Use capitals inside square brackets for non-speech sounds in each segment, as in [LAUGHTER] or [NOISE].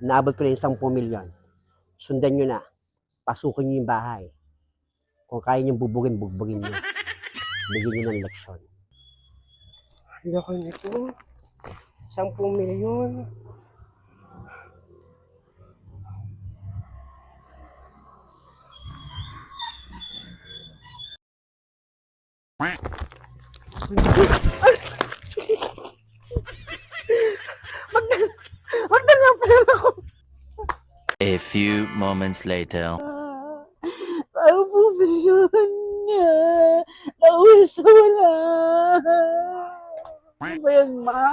naabot ko na yung 10 milyon. Sundan nyo na. Pasukin nyo yung bahay. Kung kaya nyo bubugin, bubugin nyo. [LAUGHS] Bigyan nyo ng leksyon. Ayoko nito. 10 milyon. Magdala ang pera ko. A few moments later. Ano po milyon niya? Nauwi sa wala. Ano ba yan, ma?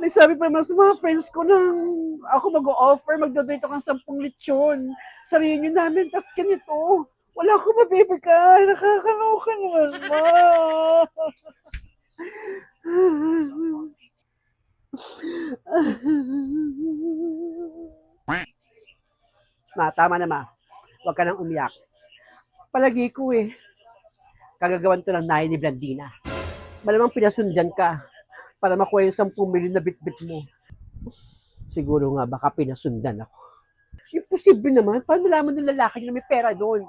Nagsabi pa naman sa mga friends ko nang ako mag-o-offer, magdodrito kang 10 lechon sa reunion namin, tas ganito. Wala akong mabibigay. Nakakaloka naman, ma. [LAUGHS] Ma, tama na ma. Huwag ka nang umiyak. Palagi ko eh. Kagagawan to ng nahay ni Blandina. Malamang pinasundan ka para makuha yung 10 milyon na bitbit mo. Siguro nga baka pinasundan ako. Imposible naman. Paano nalaman ng lalaki na may pera doon?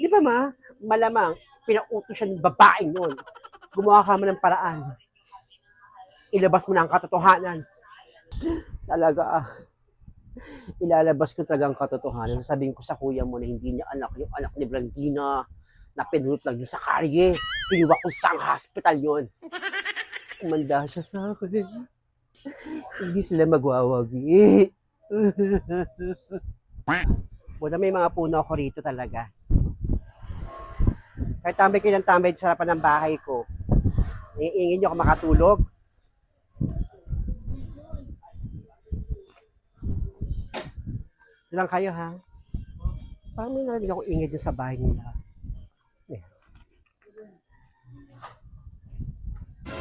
Di ba ma? Malamang pinautos siya ng babaeng noon. Gumawa ka man ng paraan. Ilabas mo na ang katotohanan. Talaga ah ilalabas ko talaga ang katotohanan. Sasabihin ko sa kuya mo na hindi niya anak yung anak ni Blandina na pinulot lang yun sa karye. Pinuwa ko sa hospital yon. Umanda siya sa akin. Hindi sila magwawagi. Wala may mga puno ako rito talaga. Kahit tambay kayo ng tambay sa harapan ng bahay ko, iingin niyo ako makatulog. Lang kayo ha. Parang may narinig ako ingay dyan sa bahay nila. Yeah.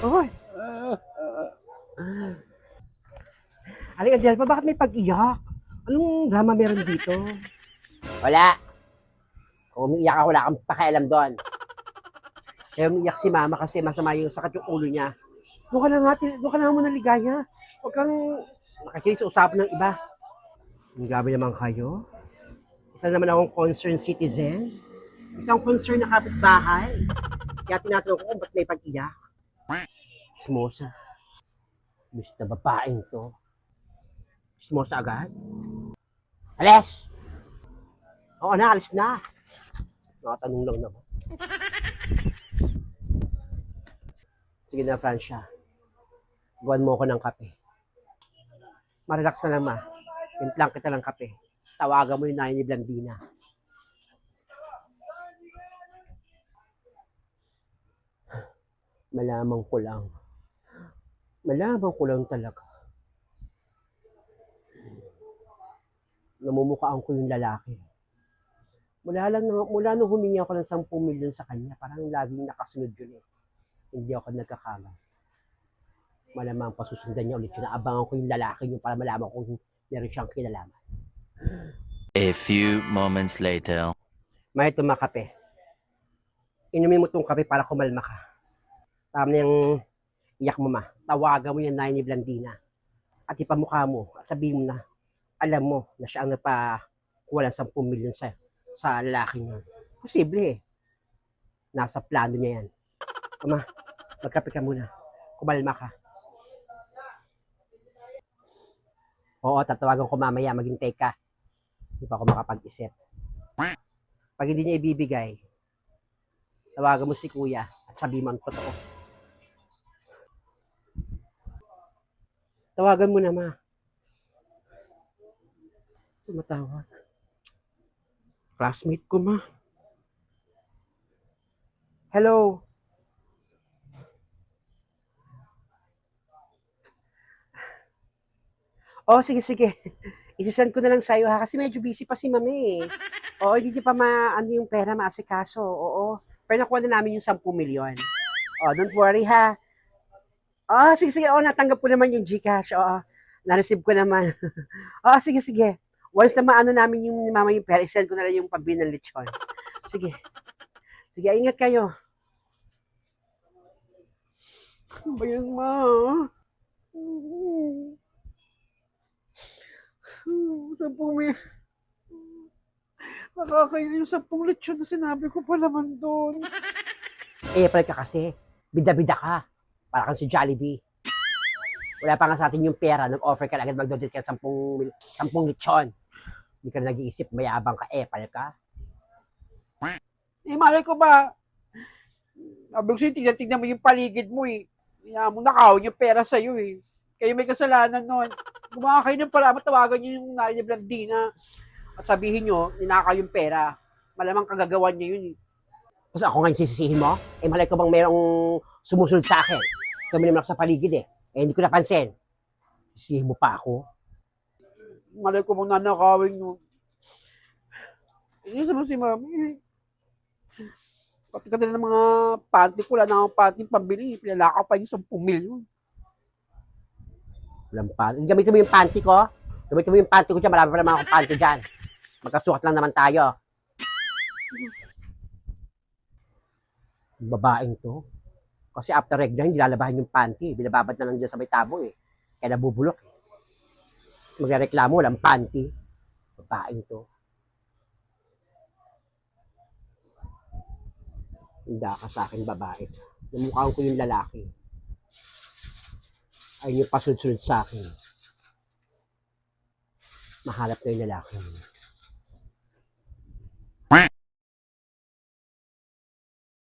Oy! Aling Adelpa, bakit may pag-iyak? Anong drama meron dito? Wala. Kung umiiyak ako, wala kang pakialam doon. Kaya umiiyak si mama kasi masama yung sakit yung ulo niya. Doon ka na nga, doon ka na muna ligaya. Huwag kang makikinig sa usapan ng iba. Grabe naman kayo. Isa naman akong concerned citizen. Isang concerned na kapitbahay. Kaya tinatanong ko kung ba't may pag-iyak. Smosa. Miss na babaeng to. Smosa agad. Alis! Oo na, alis na. Nakatanong lang naman. Sige na, Francia. Buwan mo ko ng kape. Marelax na lang, ma. Timplang kita ng kape. Tawagan mo yung nanay ni Blandina. Malaman ko lang. Malaman ko lang talaga. Namumukhaan ko yung lalaki. Mula lang mula nung humingi ako ng 10 milyon sa kanya, parang laging nakasunod yun eh. Hindi ako nagkakama. Malamang pasusundan niya ulit yun. Naabangan ko yung lalaki niyo para malaman kung meron siyang kinalaman. A few moments later. May tumakape. Inumin mo tong kape para kumalma ka. Tama na yung iyak mo ma. Tawagan mo yung nanay ni Blandina. At ipamukha mo at sabihin mo na alam mo na siya ang napakuha ng 10 milyon sa, sa lalaki niyo. Posible eh. Nasa plano niya yan. Ama, magkape ka muna. Kumalma ka. Oo, tatawagan ko mamaya. Maghintay ka. Hindi pa ako makapag-isip. Pag hindi niya ibibigay, tawagan mo si kuya at sabi mo ang totoo. Tawagan mo na, ma. Tumatawag. Classmate ko, ma. Hello. Oh, sige, sige. [LAUGHS] Isasend ko na lang sa'yo ha, kasi medyo busy pa si mami eh. Oo, hindi niya pa ma, ano yung pera maasikaso. Oo. Pero nakuha na namin yung 10 milyon. Oh, don't worry ha. Oh, sige, sige. Oh, natanggap ko naman yung Gcash. Oo. Na-receive ko naman. [LAUGHS] oh, sige, sige. Once na maano namin yung mama yung pera, isend ko na lang yung pambili ng lechon. Sige. Sige, ingat kayo. Ano ba ma? Sampung may... Nakakaya yung sampung lechon na sinabi ko pa naman doon. [LAUGHS] April ka kasi. Bida-bida ka. Para kang si Jollibee. Wala pa nga sa atin yung pera. Nag-offer ka agad mag-donate ka ng sampung, sampung lechon. Hindi ka na nag-iisip. Mayabang ka. April ka. Eh, malay ko ba? Ko sa'yo, tignan-tignan mo yung paligid mo eh. Kaya mo nakawin yung pera sa'yo eh. Kayo may kasalanan nun. Gumawa kayo ng para matawagan nyo yung nanay ni Blandina. At sabihin nyo, ninakaw yung pera. Malamang kagagawan niya yun eh. Tapos ako ngayon sisisihin mo? Eh malay ko bang mayroong sumusunod sa akin? Kami naman ako sa paligid eh. Eh hindi ko napansin. Sisihin mo pa ako? Malay ko bang nanakawin nyo. Hindi naman si mami eh. Pati ka ng mga panty ko, wala na akong panty pambili. Pinalakaw pa yung 10 milyon. Walang panty. Gamitin mo yung panty ko. Gamitin mo yung panty ko dyan. Marami pa naman akong panty dyan. Magkasukat lang naman tayo. Yung babaeng to. Kasi after regla, hindi lalabahan yung panty. Binababad na lang dyan sa may tabong eh. Kaya nabubulok eh. Tapos magreklamo, walang panty. Babaeng to. Handa ka sa akin, babae. Namukhaan ko yung lalaki. Ayun yung pasunod sa akin. Mahanap ko yung lalaki.